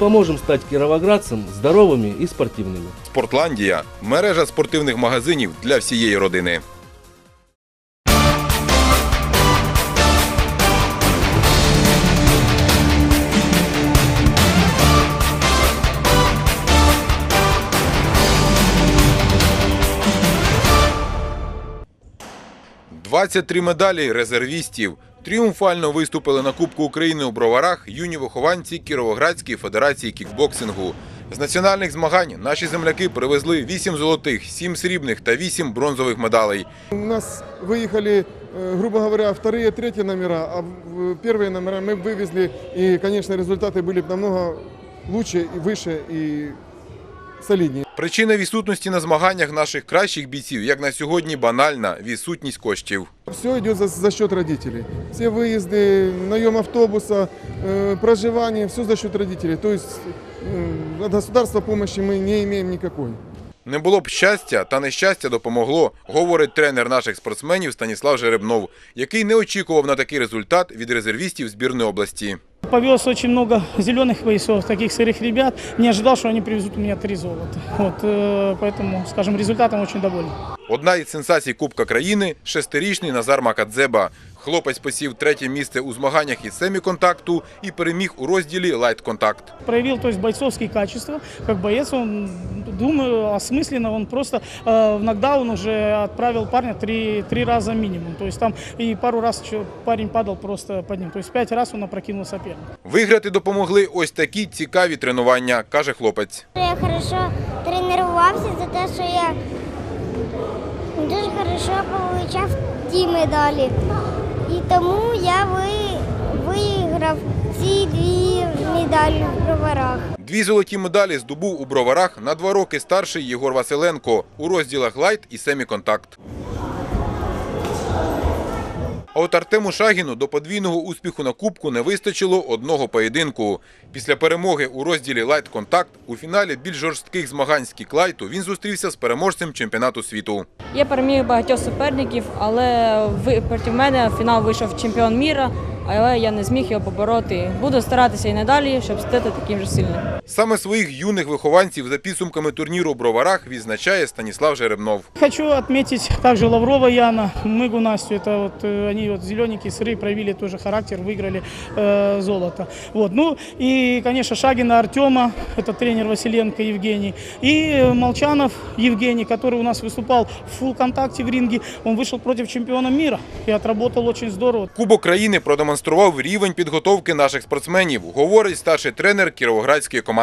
Поможем стать кировоградцам здоровыми и спортивными. Спортландія мережа спортивних магазинів для всієї родини. «23 медалі резервістів тріумфально виступили на Кубку України у Броварах юні вихованці Кіровоградської федерації кікбоксингу. З національних змагань наші земляки привезли 8 золотих, 7 срібних та 8 бронзових медалей. У нас выехали, э, грубо говоря, вторые, третьи номера, а в- первые номера мы вывезли, и, конечно, результаты были б намного лучше и выше и солиднее. Причина відсутності на змаганнях наших кращих бійців, як на сьогодні, банальна відсутність коштів. Все идет за, за счет родителей. Все выезды, наем автобуса, э, проживание, все за счет родителей. То есть э, от государства помощи мы не имеем никакой. Не було б щастя, та нещастя допомогло, говорить тренер наших спортсменів Станіслав Жеребнов, який не очікував на такий результат від резервістів збірної області. Повез очень много зеленых поясов, таких сырых ребят. Не ожидал, что они привезут у меня три золота. Вот, э, поэтому, скажем, результатом очень доволен. Одна із сенсацій Кубка країни шестирічний Назар Макадзеба. Хлопець посів третє місце у змаганнях із семіконтакту і переміг у розділі лайт-контакт. Проявил, то есть, бойцовские качества. Как боец, он, думаю, осмысленно, он просто э, в нокдаун уже отправил парня три, три раза минимум. То есть там и пару раз еще парень падал просто под ним. То есть пять раз он опрокинул соперника. Виграти допомогли ось такі цікаві тренування, каже хлопець. Я хорошо тренувався за те, що я дуже хорошо отримав ті медалі. І тому я ви- виграв ці дві медалі в броварах. Дві золоті медалі здобув у броварах на два роки старший Єгор Василенко у розділах лайт і семіконтакт. А от Артему Шагіну до подвійного успіху на кубку не вистачило одного поєдинку. Після перемоги у розділі лайт-контакт у фіналі більш жорстких змагань з кіклайту він зустрівся з переможцем чемпіонату світу. Я переміг багатьох суперників, але проти мене в фінал вийшов чемпіон міра, але я не зміг його побороти. Буду старатися і надалі, щоб стати таким же сильним. Саме своїх юних вихованців за підсумками турніру у броварах відзначає Станіслав Жеребнов. Хочу отметить также Лаврова Яна, Мыгу Настю. Это вот э, они вот зелененькие сырые проявили тоже характер, выиграли э, золото. Вот. Ну и, конечно, Шагина Артема, это тренер Василенко Евгений. И э, Молчанов Евгений, который у нас выступал в фулл-контакте в ринге. Он вышел против чемпиона мира и отработал очень здорово. Кубок країни продемонстрував рівень підготовки наших спортсменів, говорить старший тренер кіровоградської команди.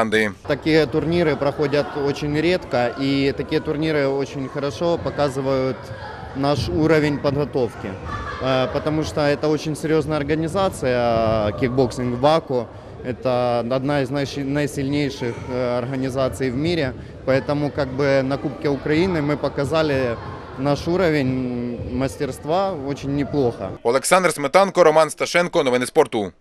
Такие турниры проходят очень редко, и такие турниры очень хорошо показывают наш уровень подготовки. Э, Потому что это очень серьезная организация, э, кикбоксинг Баку. Это одна из наиш- наисильнейших э, организаций в мире. Поэтому как бы на Кубке Украины мы показали наш уровень мастерства очень неплохо. Олександр Сметанко, Роман Сташенко. Новини спорту.